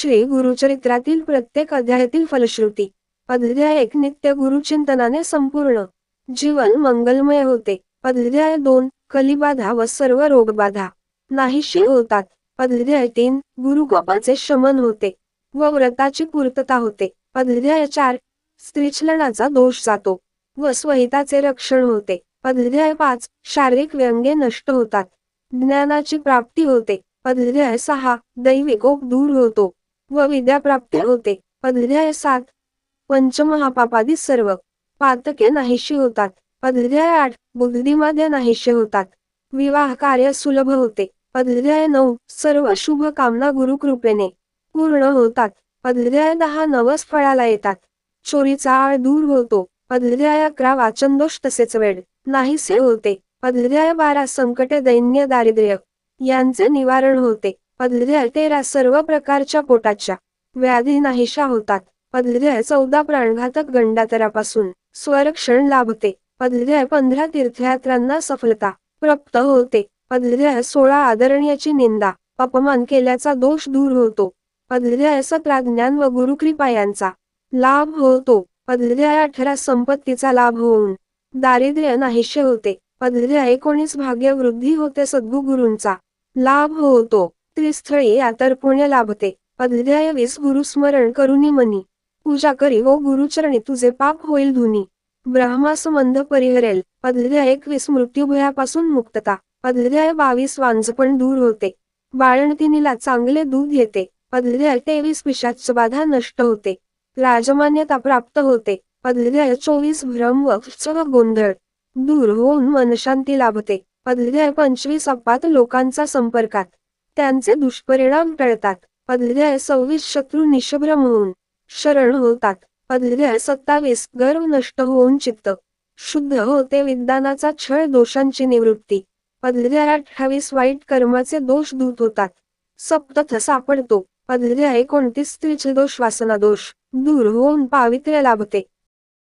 श्री गुरुचरित्रातील प्रत्येक अध्यायातील फलश्रुती. अध्याय एक नित्य गुरुचिंतनाने संपूर्ण. जीवन मंगलमय होते. अध्याय दोन कलिबाधा व सर्व रोगबाधा. नाहीशी होतात. अध्याय तीन गुरुकोपाचे शमन होते व व्रताची पूर्तता होते. अध्याय चार स्त्रीचलनाचा दोष जातो व स्वहिताचे रक्षण होते. अध्याय पाच शारीरिक व्यंगे नष्ट होतात. ज्ञानाची प्राप्ती होते. अध्याय सहा दैविकोप दूर होतो. व विद्याप्राप्ती होते. अध्याय सात. पंचमहापापादी सर्व. पातके नाहीशी होतात. अध्याय आठ. बुद्धिमाद्य नाहीशे होतात. विवाह कार्य सुलभ होते. अध्याय नऊ. सर्व शुभ कामना गुरुकृपेने पूर्ण होतात. अध्याय दहा नवस फळाला येतात. चोरीचा आळ दूर होतो. अध्याय अकरा वाचनदोष तसेच वेळ नाहीसे होते. अध्याय बारा संकटे दैन्य दारिद्र्य यांचे निवारण होते. अध्याय तेरा सर्व प्रकारच्या पोटाच्या व्याधी नाहीशा होतात. अध्याय चौदा प्राणघातक गंडातरापासून स्वरक्षण लाभते. अध्याय पंधरा तीर्थयात्रांना सफलता प्राप्त होते. अध्याय सोळा आदरणीयाची निंदा अपमान केल्याचा दोष दूर होतो. अध्याय सतरा ज्ञान व गुरुकृपा यांचा लाभ होतो. अध्याय अठरा संपत्तीचा लाभ होऊन दारिद्र्य नाहीशे होते. अध्याय एकोणीस भाग्य वृद्धी होते. सद्गुरूंचा लाभ होतो. त्रिस्थळी यातर पुण्य लाभते. अध्याय वीस गुरुस्मरण करुनी मनी. पूजा करी व गुरुचरणी तुझे पाप होईल धुनी. ब्रह्मासंबंध परिहरेल. अध्याय एकवीस मृत्यूभयापासून मुक्तता. अध्याय बावीस वांजपण दूर होते. बाळणतिनीला चांगले दूध येते. अध्याय तेवीस पिशाच बाधा नष्ट होते. राजमान्यता प्राप्त होते. अध्याय चोवीस भ्रम व गोंधळ. दूर होऊन मनशांती लाभते. अध्याय पंचवीस अपात लोकांचा संपर्कात. त्यांचे दुष्परिणाम टळतात. अध्याय सव्वीस शत्रू निशभ्रम होऊन शरण होतात. अध्याय सत्तावीस गर्व नष्ट होऊन चित्त. शुद्ध होते विद्वानाचा छळ दोषांची निवृत्ती. अध्याय अठ्ठावीस वाईट कर्माचे दोष दूत होतात. सप्तथ सापडतो. अध्याय एकोणतीस स्त्रीचे दोष वासना दोष दूर होऊन पावित्र्य लाभते.